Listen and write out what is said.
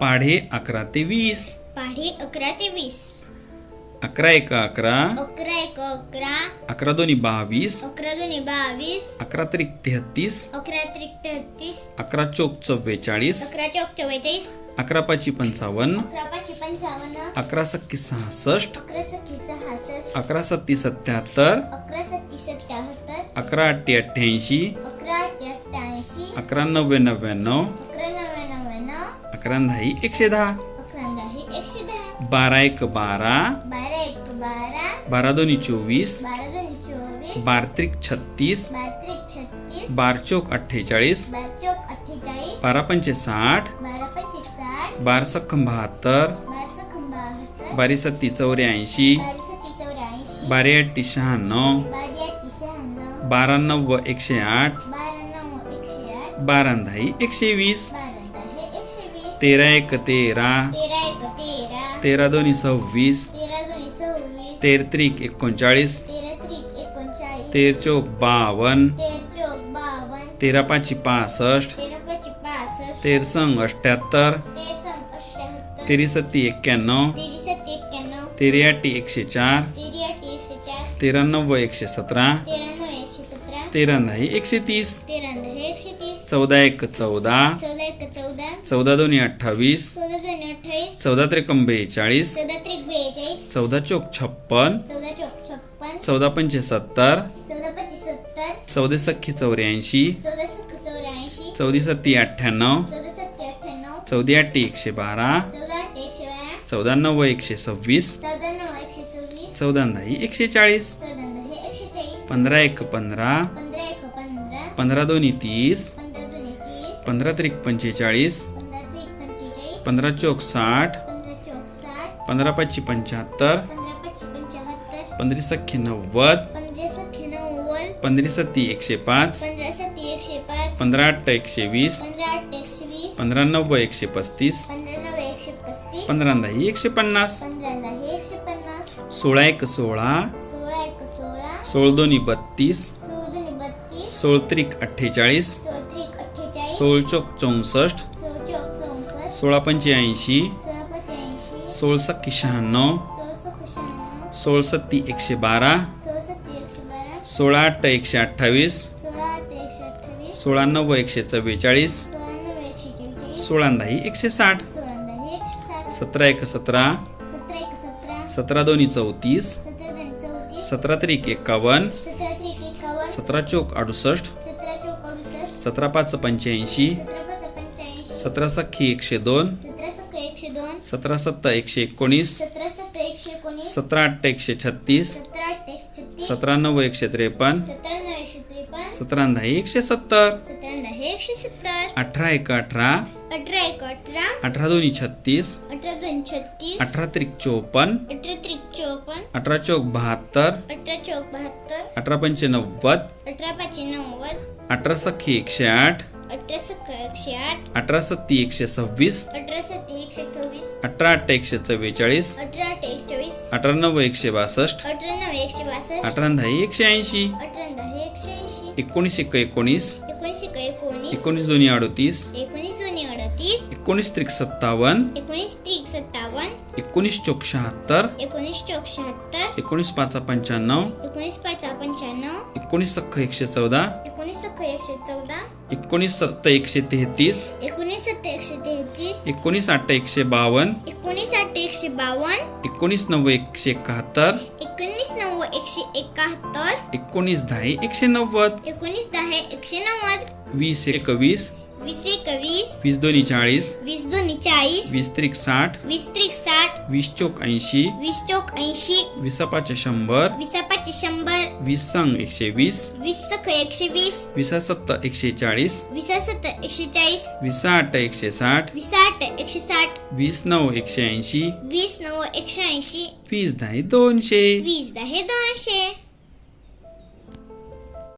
पाढे अकरा ते वीस. पाढे अकरा ते वीस. अकरा एक अकरा. अकरा एक अकरा. अकरा दोन्ही बावीस. अकरा दोन्ही बावीस. अकरा त्रिक तेहतीस. अकरा त्रिक तेहतीस. अकरा चौक चव्वेचाळीस. अकरा चौक चव्वेचाळीस. अकरा पाची पंचावन्न. अकरा पाचशे पंचावन्न. अकरा सक्की सहासष्ट. अकरा सखी सहासष्ट. अकरा सत्ती सत्याहत्तर. अकरा सत्ती सत्याहत्तर. अकरा अठ्ठी अठ्ठ्याऐंशी. अकरा अठ्ठी अठ्ठ्याऐंशी. अकरा नव्वे नव्याण्णव अकरा दहाही एकशे दहा. एकशे दहा. बारा एक बारा. बारा एक बारा. बारा दोन्ही चोवीस. बारा दोन्ही चोवीस. बार त्रिक छत्तीस. बारा त्रिक छत्तीस. बार चौक अठ्ठेचाळीस. बारा चौक अठ्ठेचाळीस. बारा पंचे साठ. बारा साठ. बार सख्खम बहात्तर. बारा सखम बहात्तर. बारी सत्ती चौऱ्याऐंशी. बारा सत्ती चौऱ्याऐंशी. बारी अठ्ठी शहाण्णव. बारा अठ्ठी शहाण्णव. बारा नव्व एकशे आठ. बारा एकशे आठ. बारा दहाही एकशे वीस. बारा दहा एकशे वीस तेरा एक तेरा. तेरा एक तेरा. तेरा दोन्ही सव्वीस. तेरा दोन्ही सव्वीस. तेर त्रिक एकोणचाळीस. तेरा त्रिक एकोणचाळीस. तेर चौक बावन्न तेर चौक बावन्न तेरा पाची पासष्ट. तेरा पाचशे पासष्ट. तेर संग अठ्ठ्याहत्तर. तेर सम अठ्ठ्याहत्तर. तेरी सत्ती एक्क्याण्णव. तेरी सत्ती एक्क्याण्णव. तेरी आठी एकशे चार. तेरी आठ एकशे चार. तेरा नव्वद एकशे सतरा. तेरा नऊ एकशे सतरा. तेरा दहा एकशे तीस. तेरा दहा एकशे तीस. चौदा एक चौदा चौदा दोन्ही अठ्ठावीस चौदा अठ्ठावीस चौदा त्रेकम बेचाळीस चौदा त्रिक बेचाळीस चौदा चौक छप्पन चौदा चौक छप्पन चौदा पंचे सत्तर चौदा पच्चीस सत्तर चौदा सख्खी चौऱ्याऐंशी चौदा सत्तर चौऱ्याऐंशी चौदी सत्ती अठ्ठ्याण्णव चौदा सत्तर अठ्ठ्याण्णव चौदी आठी एकशे बारा चौदा आठ एकशे बारा चौदा नव्वद एकशे सव्वीस चौदा एकशे सव्वीस चौदा दहा एकशे चाळीस चौदा दहा एकशे चाळीस पंधरा एक पंधरा पंधरा एक पंधरा पंधरा दोन्ही तीस पंधरा त्रिक पंचेचाळीस पंधरा चौक साठ पंधरा पाचशे पंच्याहत्तर पंधरा सख्खी नव्वद पंधरा सत्ती एकशे पाच पंधरा सत्ती एकशे वीस पंधरा नव्वद एकशे पस्तीस पंधरा दहा एकशे पन्नास सोळा एक सोळा सोळा दोन्ही बत्तीस सोळ दोन्ही बत्तीस सोळ त्रिक अठ्ठेचाळीस सोळ चौक चौसष्ट सोळा पंच्याऐंशी सोळा पंच्याऐंशी शहाण्णव सोळ सख शहाण्णव सोळ सत्ती एकशे बारा सोळ सत्ती एकशे बारा सोळा आठ एकशे अठ्ठावीस सोळा आठ एकशे अठ्ठावीस सोळा नव्वद एकशे चव्वेचाळीस सोळा नऊ एकशे चव्वेचाळीस सोळा दहा एकशे साठ सोळा दहा एकशे साठ सतरा एक सतरा सतरा एक सतरा सतरा दोन्ही चौतीस सतरा दोन चौतीस सतरा त्रिक एकावन्न सतरा त्रिक एकावन्न सतरा चौक अडुसष्ट सतरा चौक अडुसष्ट सतरा पाच पंच्याऐंशी सतरा सख्खी एकशे दोन. सतरा सख एकशे दोन. सतरा सत्ता एकशे एकोणीस. सतरा सत्तर एकशे एकोणीस. सतरा अठ्ठ एकशे छत्तीस. सतरा आठ एकशे छत्तीस. सतरा नव्वद एकशे त्रेपन्न. सतरा नऊ एकशे त्रेपन्न. सतरा दहा एकशे सत्तर. सतरा दहा एकशे सत्तर. अठरा एक अठरा. अठरा एक अठरा. अठरा दोन्ही छत्तीस. अठरा दोन छत्तीस. अठरा त्रिक चोपन्न. अठरा त्रिक चौपन्न. अठरा चौक बहात्तर. अठरा चौक बहात्तर. अठरा पंचे नव्वद. अठरा पाचशे नव्वद. अठरा सख्खी एकशे आठ. अठरा सत्ती एकशे सव्वीस. अठरा अठ्ठ एकशे चव्वेचाळीस. अठरा आठ एकशे बासष्ट. अठरा दहा एकशे ऐंशी. एकोणीस एक एकोणीस. दोन्ही अडोतीस. एकोणीस दोन्ही अडतीस. एकोणीस त्रिक सत्तावन्न. एकोणीस त्रिक सत्तावन्न. एकोणीस चौक शहात्तर. एकोणीस चौक शहात्तर. एकोणीस पाचा पंच्याण्णव. एकोणीस पाच पंच्याण्णव. एकोणीस सख्ख एकशे चौदा. एकोणीस सख एकशे चौदा. एकोणीस सत्त एकशे तेहतीस. एकोणीस सत्तर एकशे तेहतीस. एकोणीस आठ एकशे बावन्न. एकोणीस आठ एकशे बावन्न. एकोणीस नव्वद एकशे एकाहत्तर. एकोणीस नव्वद एकशे एकाहत्तर. एकोणीस दहा एकशे नव्वद. एकोणीस दहा एकशे नव्वद. वीस एकवीस. वीस एकवीस. वीस दोन्ही चाळीस. वीस दोन्ही चाळीस. वीस त्रिक साठ. वीस त्रिक साठ. वीस चौक ऐंशी. वीस चौक ऐंशी. वीस पाच शंभर. वीस पाचशे शंभर. वीस संग एकशे वीस. वीस सख एकशे वीस. वीस सत्त एकशे चाळीस. वीस सत्तर एकशे चाळीस. वीस आठ एकशे साठ. वीस आठ एकशे साठ. वीस नऊ एकशे ऐंशी. वीस नऊ एकशे ऐंशी. वीस दहा दोनशे. वीस दहा दोनशे.